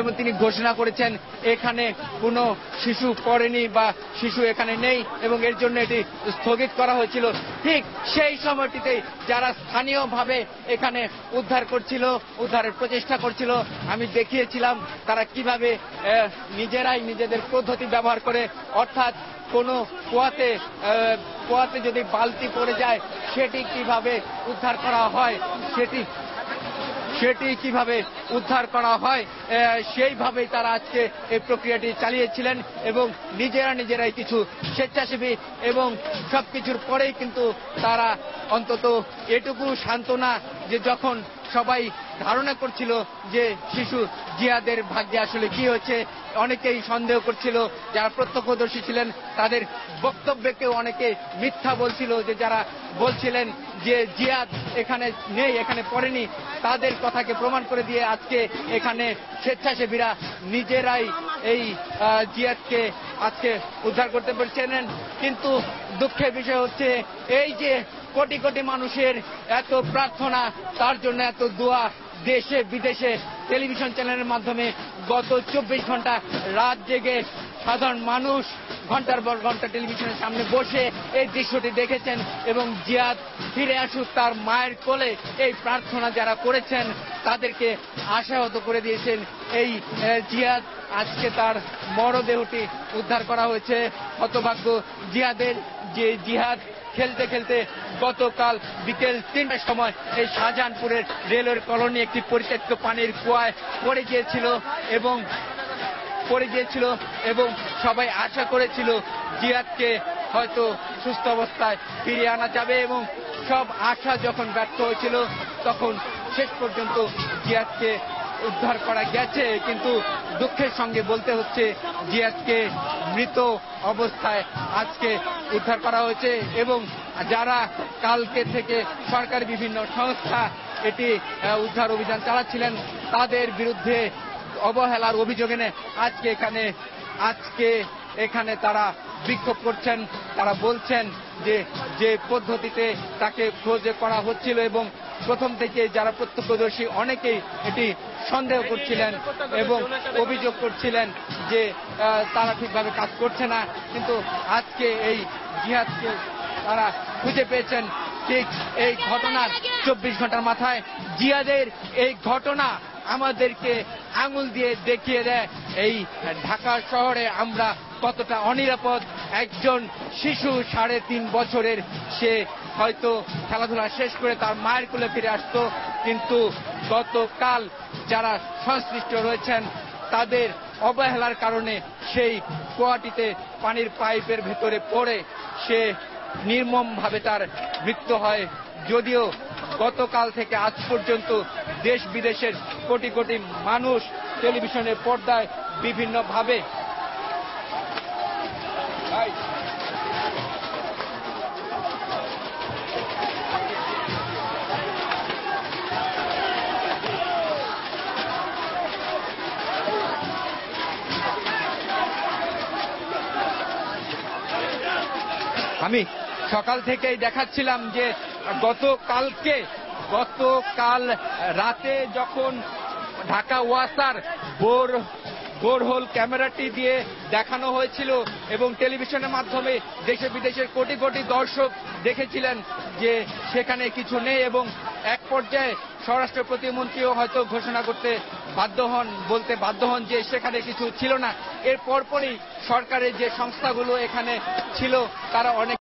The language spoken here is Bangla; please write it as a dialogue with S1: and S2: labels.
S1: এবং তিনি ঘোষণা করেছেন, এখানে কোনো শিশু পড়েনি বা শিশু এখানে নেই এবং এর জন্য এটি স্থগিত করা হয়েছিল। ঠিক সেই সময়টিতে যারা স্থানীয়ভাবে এখানে উদ্ধার করছিল, উদ্ধারের প্রচেষ্টা করছিল, আমি দেখিয়েছিলাম তারা কীভাবে নিজেরাই নিজেদের পদ্ধতি ব্যবহার করে, অর্থাৎ কোনো কুয়াতে কুয়াতে যদি বালতি পড়ে যায়, সেটি কীভাবে উদ্ধার করা হয়, সেটি সেটি কীভাবে উদ্ধার করা হয় সেইভাবেই তারা আজকে এই প্রক্রিয়াটি চালিয়েছিলেন এবং নিজেরা নিজেরাই কিছু স্বেচ্ছাসেবী এবং সবকিছুর পরেই কিন্তু তারা অন্তত এটুকু সান্ত্বনা যে যখন সবাই ধারণা করছিল যে শিশু জিয়াদের ভাগ্যে আসলে কি হয়েছে। অনেকেই সন্দেহ করছিল, যারা প্রত্যক্ষদর্শী ছিলেন, তাদের বক্তব্যকেও অনেকে মিথ্যা বলছিল যে যারা বলছিলেন যে জিয়াদ এখানে নেই, এখানে পড়েনি, তাদের কথাকে প্রমাণ করে দিয়ে আজকে এখানে স্বেচ্ছাসেবীরা নিজেরাই এই জিয়াদকে আজকে উদ্ধার করতে পেরেছেন কিন্তু দুঃখের বিষয় হচ্ছে, এই যে কোটি কোটি মানুষের এত প্রার্থনা, তার জন্য এত দোয়া দেশে, বিদেশে, টেলিভিশন চ্যানেলের মাধ্যমে গত চব্বিশ ঘণ্টা রাত জেগে সাধারণ মানুষ ঘণ্টার পর ঘণ্টা টেলিভিশনের সামনে বসে এই দৃশ্যটি দেখেছেন এবং জিয়াদ ফিরে আসুক তার মায়ের কোলে এই প্রার্থনা যারা করেছেন, তাদেরকে আশাহত করে দিয়েছেন। এই জিয়াদ আজকে তার মরদেহটি উদ্ধার করা হয়েছে। হতভাগ্য জিয়াদের যে জিহাদ খেলতে খেলতে গতকাল বিকেল তিনটার সময় এই শাহজাহানপুরের রেলওয়ের কলোনি একটি পরিত্যক্ত পানির কুয়ায় পড়ে গিয়েছিল এবং পড়ে গিয়েছিল এবং সবাই আশা করেছিল জিয়াদকে হয়তো সুস্থ অবস্থায় ফিরিয়ে আনা যাবে এবং সব আশা যখন ব্যর্থ হয়েছিল, তখন শেষ পর্যন্ত জিয়াদকে উদ্ধার করা গেছে, কিন্তু দুঃখের সঙ্গে বলতে হচ্ছে জিয়াদকে মৃত অবস্থায় আজকে উদ্ধার করা হয়েছে এবং যারা কালকে থেকে সরকারি বিভিন্ন সংস্থা এটি উদ্ধার অভিযান চালাচ্ছিলেন, তাদের বিরুদ্ধে অবহেলার অভিযোগ এনে আজকে এখানে আজকে এখানে তারা বিক্ষোভ করছেন, তারা বলছেন যে যে পদ্ধতিতে তাকে খোঁজে করা হচ্ছিল এবং প্রথম থেকে যারা প্রত্যক্ষদর্শী, অনেকেই এটি সন্দেহ করছিলেন এবং অভিযোগ করছিলেন যে তারা ঠিকভাবে কাজ করছে না। কিন্তু আজকে এই জিহাদকে তারা খুঁজে পেয়েছেন ঠিক এই ঘটনার চব্বিশ ঘণ্টার মাথায়। জিয়াদের এই ঘটনা আমাদেরকে আঙুল দিয়ে দেখিয়ে দেয়, এই ঢাকা শহরে আমরা কতটা অনিরাপদ একজন শিশু সাড়ে তিন বছরের, সে হয়তো খেলাধুলা শেষ করে তার মায়ের কোলে ফিরে আসতো, কিন্তু গতকাল যারা সংশ্লিষ্ট রয়েছেন, তাদের অবহেলার কারণে সেই কুয়াটিতে পানির পাইপের ভেতরে পড়ে সে নির্মমভাবে তার মৃত্যু হয়। যদিও গতকাল থেকে আজ পর্যন্ত দেশ বিদেশের কোটি কোটি মানুষ টেলিভিশনের পর্দায় বিভিন্নভাবে আমি সকাল থেকেই দেখাচ্ছিলাম যে গতকালকে গতকাল রাতে যখন ঢাকা ওয়াসার বোর বোরহোল ক্যামেরাটি দিয়ে দেখানো হয়েছিল এবং টেলিভিশনের মাধ্যমে দেশে বিদেশের কোটি কোটি দর্শক দেখেছিলেন যে সেখানে কিছু নেই এবং এক পর্যায়ে স্বরাষ্ট্র প্রতিমন্ত্রীও হয়তো ঘোষণা করতে বাধ্য হন, বলতে বাধ্য হন যে সেখানে কিছু ছিল না। এর পরপরই সরকারের যে সংস্থাগুলো এখানে ছিল, তারা অনেক